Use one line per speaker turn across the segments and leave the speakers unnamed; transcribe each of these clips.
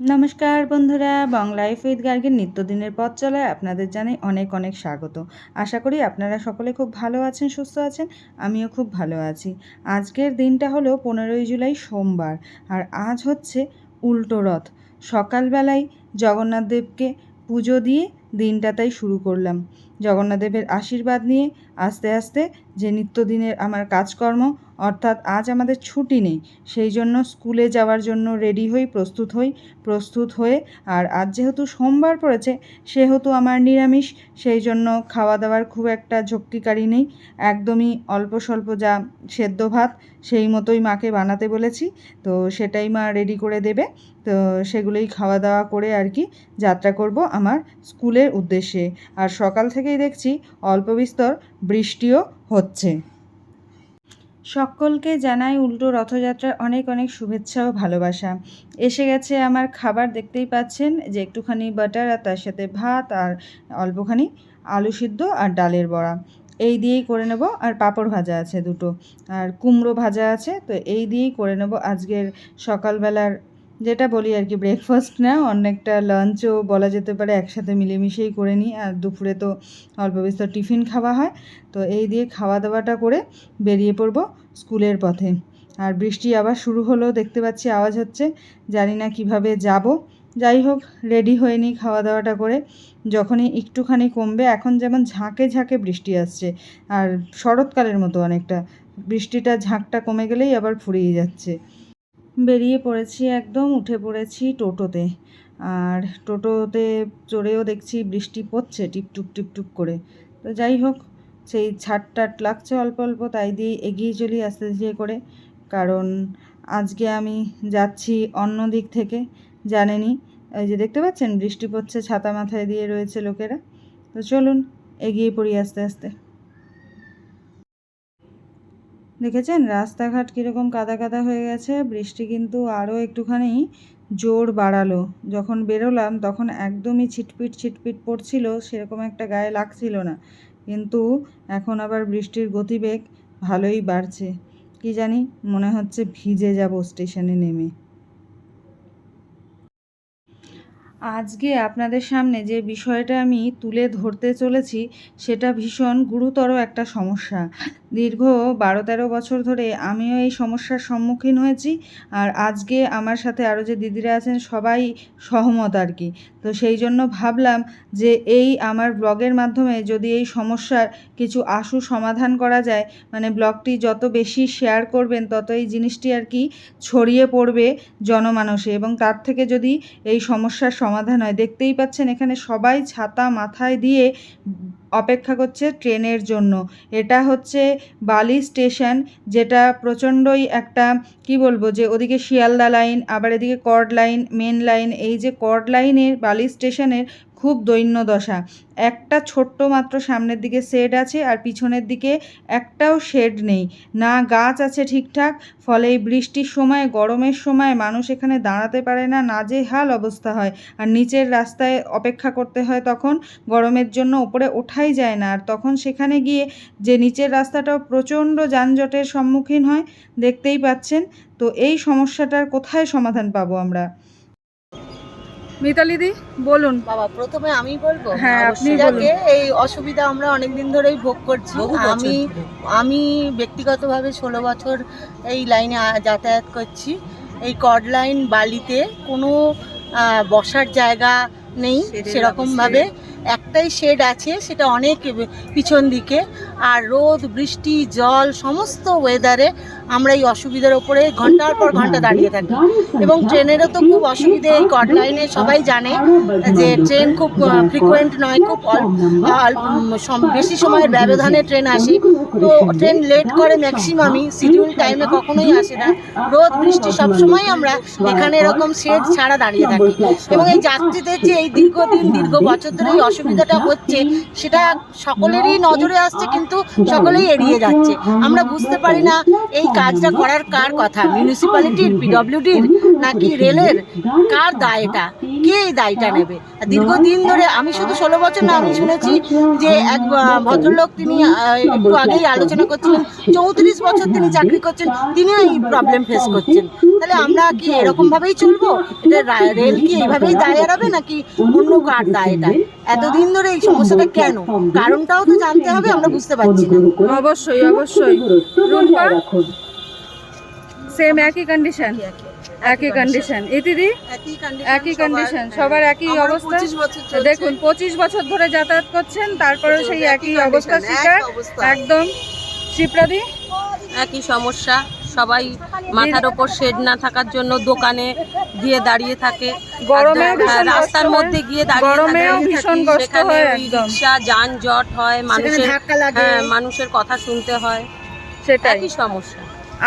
নমস্কার বন্ধুরা বাংলায় উইথ গার্গের নিত্যদিনের পথ চলায় আপনাদের জানাই অনেক অনেক স্বাগত। আশা করি আপনারা সকলে খুব ভালো আছেন, সুস্থ আছেন, আমিও খুব ভালো আছি। আজকের দিনটা হলো পনেরোই জুলাই, সোমবার, আর আজ হচ্ছে উল্টো রথ। সকালবেলায় জগন্নাথ দেবকে পুজো দিয়ে দিনটা তাই শুরু করলাম। জগন্নাথ দেবের আশীর্বাদ নিয়ে আস্তে আস্তে যে নিত্যদিনের আমার কাজকর্ম অর্থাৎ আজ আমাদের ছুটি নেই। সেই জন্য স্কুলে যাওয়ার জন্য রেডি হই, প্রস্তুত হই, প্রস্তুত হয়ে, আর আজ যেহেতু সোমবার পড়েছে, সেহেতু আমার নিরামিষ, সেই জন্য খাওয়া দাওয়ার খুব একটা ঝক্কিকারি নেই। একদমই অল্প স্বল্প যা সেদ্ধ ভাত, সেই মতোই মাকে বানাতে বলেছি। তো সেটাই মা রেডি করে দেবে। তো সেগুলোই খাওয়া দাওয়া করে আর কি যাত্রা করব আমার স্কুলের উদ্দেশ্যে। আর সকাল থেকেই দেখছি অল্প বিস্তর বৃষ্টিও হচ্ছে। সকলকে জানাই উল্টো রথযাত্রার অনেক অনেক শুভেচ্ছা ও ভালোবাসা। এসে গেছে আমার খাবার, দেখতেই পাচ্ছেন যে একটুখানি বাটার আর তার সাথে ভাত আর অল্পখানি আলু সিদ্ধ আর ডালের বড়া। এই দিয়েই করে নেব আর পাঁপড় ভাজা আছে দুটো। আর কুমড়ো ভাজা আছে, তো এই দিয়েই করে নেব আজকের সকালবেলার যেটা বলি আর কি ব্রেকফাস্ট না, অনেকটা লাঞ্চও বলা যেতে পারে একসাথে মিলেমিশেই করে নিই। আর দুপুরে তো অল্প বিস্তর টিফিন খাওয়া হয়। তো এই দিয়ে খাওয়া দাওয়াটা করে বেরিয়ে পড়ব স্কুলের পথে। আর বৃষ্টি আবার শুরু হলো, দেখতে পাচ্ছি আওয়াজ হচ্ছে। জানি না কীভাবে যাব। যাই হোক রেডি হয়ে নিই খাওয়া দাওয়াটা করে। যখনই একটুখানি কমবে, এখন যেমন ঝাঁকে ঝাঁকে বৃষ্টি আসছে, আর শরৎকালের মতো অনেকটা। বৃষ্টিটা ঝাঁকটা কমে গেলেই আবার ফুরিয়ে যাচ্ছে। বেরিয়ে পড়েছি, একদম উঠে পড়েছি টোটোতে। আর টোটোতে চড়েও দেখছি বৃষ্টি পড়ছে টিপটুপ টিপটুপ করে। তো যাই হোক, সেই ছাট টাট লাগছে অল্প অল্প, তাই দিয়ে এগিয়ে চলি আস্তে ধীরে করে। কারণ আজকে আমি যাচ্ছি অন্য দিক থেকে, জানেনি। ওই যে দেখতে পাচ্ছেন, বৃষ্টি পড়ছে, ছাতা মাথায় দিয়ে রয়েছে লোকেরা। তো চলুন, এগিয়ে পড়ি আস্তে আস্তে। দেখেছেন? রাস্তাঘাট কীরকম কাদা কাদা হয়ে গেছে, বৃষ্টি কিন্তু আরও একটুখানি জোর বাড়ালো। যখন বেরোলাম তখন একদমই ছিটপিট ছিটপিট পড়ছিল, সেরকম একটা গায়ে লাগছিল না। কিন্তু এখন আবার বৃষ্টির গতিবেগ ভালোই বাড়ছে। কি জানি, মনে হচ্ছে ভিজে যাব স্টেশনে নেমে। আজকে আপনাদের সামনে যে বিষয়টা আমি তুলে ধরতে চলেছি, সেটা ভীষণ গুরুতর একটা সমস্যা। দীর্ঘ বারো তেরো বছর ধরে আমিও এই সমস্যার সম্মুখীন হয়েছি। আর আজকে আমার সাথে আরও যে দিদিরা আছেন, সবাই সহমত আর কি। তো সেই জন্য ভাবলাম যে এই আমার ব্লগের মাধ্যমে যদি এই সমস্যার কিছু আশু সমাধান করা যায় মানে ব্লগটি যত বেশি শেয়ার করবেন, তত এই জিনিসটি আর কি ছড়িয়ে পড়বে জনমানসে। এবং তার থেকে যদি এই সমস্যার সমাধান হয়, দেখতেই পাচ্ছেন এখানে সবাই ছাতা মাথায় দিয়ে অপেক্ষা করছে ট্রেনের জন্য। এটা হচ্ছে বালি স্টেশন, যেটা প্রচণ্ডই একটা, কি বলব, যে ওদিকে শিয়ালদা লাইন, আবার এদিকে কর্ড লাইন মেন লাইন, এই যে কর্ড লাইনের, বালি স্টেশনের খুব দৈন্য দশা। একটা ছোট্ট মাত্র সামনের দিকে শেড আছে আর পিছনের দিকে একটাও শেড নেই। না গাছ আছে ঠিকঠাক, ফলে এই বৃষ্টির সময়, গরমের সময় মানুষ এখানে দাঁড়াতে পারে না না নাজেহাল অবস্থা হয়। আর নিচের রাস্তায় অপেক্ষা করতে হয় তখন, গরমের জন্য ওপরে ওঠাই যায় না। আর তখন সেখানে গিয়ে যে নিচের রাস্তাটাও প্রচণ্ড যানজটের সম্মুখীন হয়, দেখতেই পাচ্ছেন। তো এই সমস্যাটার কোথায় সমাধান পাবো আমরা? মিতালিদি বলুন।
বাবা প্রথমে আমি বলব
হ্যাঁ, আপনি
যাকে এই অসুবিধা আমরা অনেকদিন ধরেই ভোগ করছি আমি আমি ব্যক্তিগতভাবে ষোলো বছর এই লাইনে যাতায়াত করছি। এই কড লাইন বালিতে কোনো বসার জায়গা নেই সেরকম ভাবে একটাই শেড আছে সেটা অনেক পিছন দিকে। আর রোদ বৃষ্টি জল সমস্ত ওয়েদারে আমরা এই অসুবিধার ওপরে ঘণ্টার পর ঘণ্টা দাঁড়িয়ে থাকি। এবং ট্রেনেরও তো খুব অসুবিধে এই কট লাইনে সবাই জানে যে ট্রেন খুব ফ্রিকোয়েন্ট নয় খুব অল্প অল্প, বেশি সময়ের ব্যবধানে ট্রেন আসে। তো ট্রেন লেট করে ম্যাক্সিমামই শিডিউল টাইমে কখনোই আসে না। রোদ বৃষ্টি সবসময় আমরা এখানে এরকম শেড ছাড়া দাঁড়িয়ে থাকি। এবং এই যাত্রীদের যে এই দীর্ঘদিন দীর্ঘ বছর ধরে এই অসুবিধাটা হচ্ছে সেটা সকলেরই নজরে আসছে কিন্তু কিন্তু সকলেই এড়িয়ে যাচ্ছে। আমরা বুঝতে পারি না এই কাজটা করার কার কথা? মিউনিসিপ্যালিটির পিডব্লিউডির নাকি রেলের? কার দায় এটা? কে এই দায়টা নেবে? দীর্ঘদিন ধরে আমি শুধু ষোলো বছর না, আমি শুনেছি যে এক ভদ্রলোক তিনি একটু আগেই আলোচনা করছিলেন, চৌত্রিশ বছর তিনি চাকরি করছেন, তিনিও এই প্রবলেম ফেস করছেন। তাহলে আমরা কি এরকম ভাবেই চলবো? এটা রেল কি এইভাবেই দায় এড়াবে নাকি অন্য কার দায় এটা? এতদিন ধরে এই সমস্যাটা কেন? কারণটাও তো জানতে হবে আমরা বুঝতে পারছি না।
অবশ্যই অবশ্যই। রুম্পা? সেম একই কন্ডিশন একই কন্ডিশন এই দিদি? একই কন্ডিশন সবার। একই অবস্থা? দেখুন পঁচিশ বছর ধরে যাতায়াত করছেন তারপরে সেই একই অবস্থা শিকার একদম। শিপ্রাদি?
একই সমস্যা। সবাই মাথার ওপর শেড না থাকার জন্য দোকানে গিয়ে দাঁড়িয়ে থাকে। রাস্তার মধ্যে গিয়ে দাঁড়িয়ে থাকে।
ভীষণ কষ্ট হয়
রিক্সা যানজট হয় মানুষের হ্যাঁ মানুষের কথা শুনতে হয়।
সেটাই।
সমস্যা।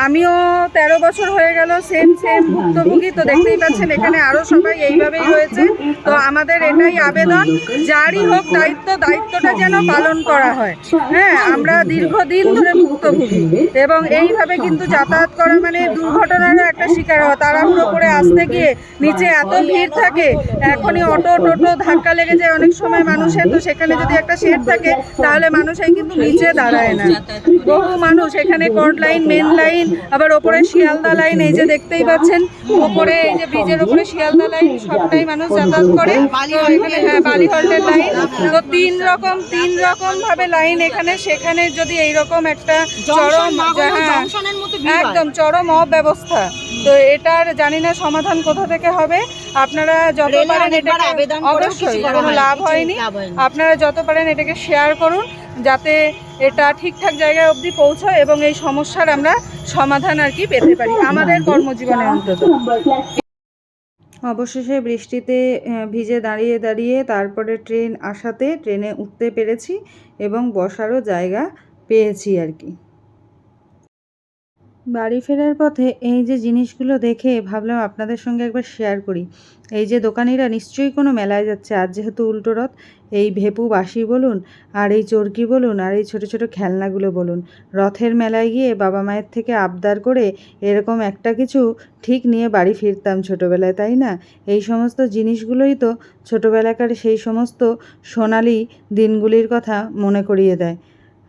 আমিও তেরো বছর হয়ে গেল সেম সেম ভুক্তভোগী। তো দেখতেই পাচ্ছেন, এখানে আরও সবাই এইভাবেই রয়েছে। তো আমাদের এটাই আবেদন, যারই হোক দায়িত্ব, দায়িত্বটা যেন পালন করা হয়। হ্যাঁ আমরা দীর্ঘদিন ধরে ভুক্তভোগী। এবং এইভাবে কিন্তু যাতায়াত করা মানে দুর্ঘটনারও একটা শিকার হওয়া। তাড়াহুড়ো করে আসতে গিয়ে নিচে এত ভিড় থাকে, এখনই অটো টোটো ধাক্কা লেগে যায় অনেক সময় মানুষের। তো সেখানে যদি একটা শেড থাকে, তাহলে মানুষ এই কিন্তু নিচে দাঁড়ায় না। বহু মানুষ এখানে কর্ড লাইন মেন লাইন আবার ওপরে শিয়ালদা লাইন এই যে দেখতেই পাচ্ছেন ওপরে এই যে ব্রিজের ওপরে শিয়ালদা লাইন সবটাই মানুষ যাতায়াত করে। এখানে হ্যাঁ বালিহল্টের লাইন। তো তিন রকম তিন রকম ভাবে লাইন এখানে সেখানে যদি এইরকম একটা চরম হ্যাঁ। একদম চরম অব্যবস্থা। তো এটার জানি না সমাধান কোথা থেকে হবে। আপনারা যত পারেন এটাকে অবশ্যই কোনো লাভ হয়নি। আপনারা যত পারেন এটাকে শেয়ার করুন যাতে এটা ঠিকঠাক জায়গায় অবধি পৌঁছয় এবং এই সমস্যার আমরা সমাধান আর কি পেতে পারি। আমাদের কর্মজীবনে অন্তত। অবশেষে বৃষ্টিতে ভিজে দাঁড়িয়ে দাঁড়িয়ে তারপরে ট্রেন আসাতে, ট্রেনে উঠতে পেরেছি এবং বসারও জায়গা পেয়েছি আর কি। বাড়ি ফেরার পথে এই যে জিনিসগুলো দেখে ভাবলাম আপনাদের সঙ্গে একবার শেয়ার করি। এই যে দোকানিরা নিশ্চয়ই কোনো মেলায় যাচ্ছে। আর যেহেতু উল্টো রথ, এই ভেপু বাসি বলুন আর এই চরকি বলুন আর এই ছোট ছোট খেলনাগুলো বলুন। রথের মেলায় গিয়ে বাবা মায়ের থেকে আবদার করে এরকম একটা কিছু ঠিক নিয়ে বাড়ি ফিরতাম ছোটোবেলায়, তাই না? এই সমস্ত জিনিসগুলোই তো ছোটোবেলাকার সেই সমস্ত সোনালি দিনগুলির কথা মনে করিয়ে দেয়।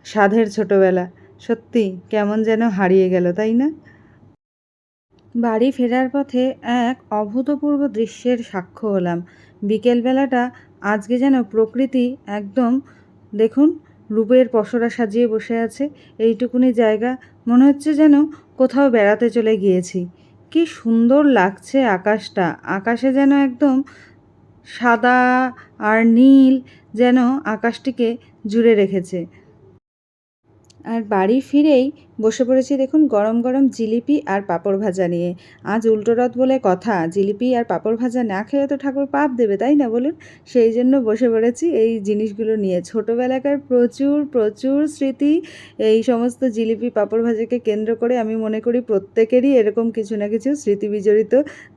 সাধের ছোটোবেলা। সত্যি, কেমন যেন হারিয়ে গেল, তাই না? বাড়ি ফেরার পথে এক অভূতপূর্ব দৃশ্যের সাক্ষ্য হলাম। বিকেলবেলাটা আজকে যেন প্রকৃতি একদম, দেখুন, রূপের পসরা সাজিয়ে বসে আছে। এইটুকুনি জায়গা মনে হচ্ছে যেন কোথাও বেড়াতে চলে গিয়েছি। কি সুন্দর লাগছে আকাশটা। আকাশে যেন একদম সাদা আর নীল যেন আকাশটিকে জুড়ে রেখেছে। আর বাড়ি ফিরেই বসে পড়েছি দেখুন গরম গরম জিলিপি আর পাঁপড় ভাজা নিয়ে। আজ উল্টো রথ বলে কথা, জিলিপি আর পাঁপড় ভাজা না খেলে তো ঠাকুর পাপ দেবে, তাই না বলুন? সেই জন্য বসে পড়েছি এই জিনিসগুলো নিয়ে। ছোটোবেলাকার প্রচুর প্রচুর স্মৃতি, এই সমস্ত জিলিপি, পাঁপড় ভাজাকে কেন্দ্র করে আমি মনে করি প্রত্যেকেরই এরকম কিছু না কিছু স্মৃতি বিজড়িত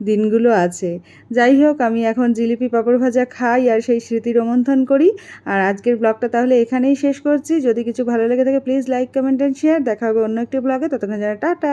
দিনগুলো আছে। যাই হোক, আমি এখন জিলিপি, পাঁপড় ভাজা খাই আর সেই স্মৃতি রোমন্থন করি। আর আজকের ব্লগটা তাহলে এখানেই শেষ করছি। যদি কিছু ভালো লেগে থাকে please like comment and share দেখা হবে অন্য একটি ব্লগে ততক্ষণ জানা টাটা।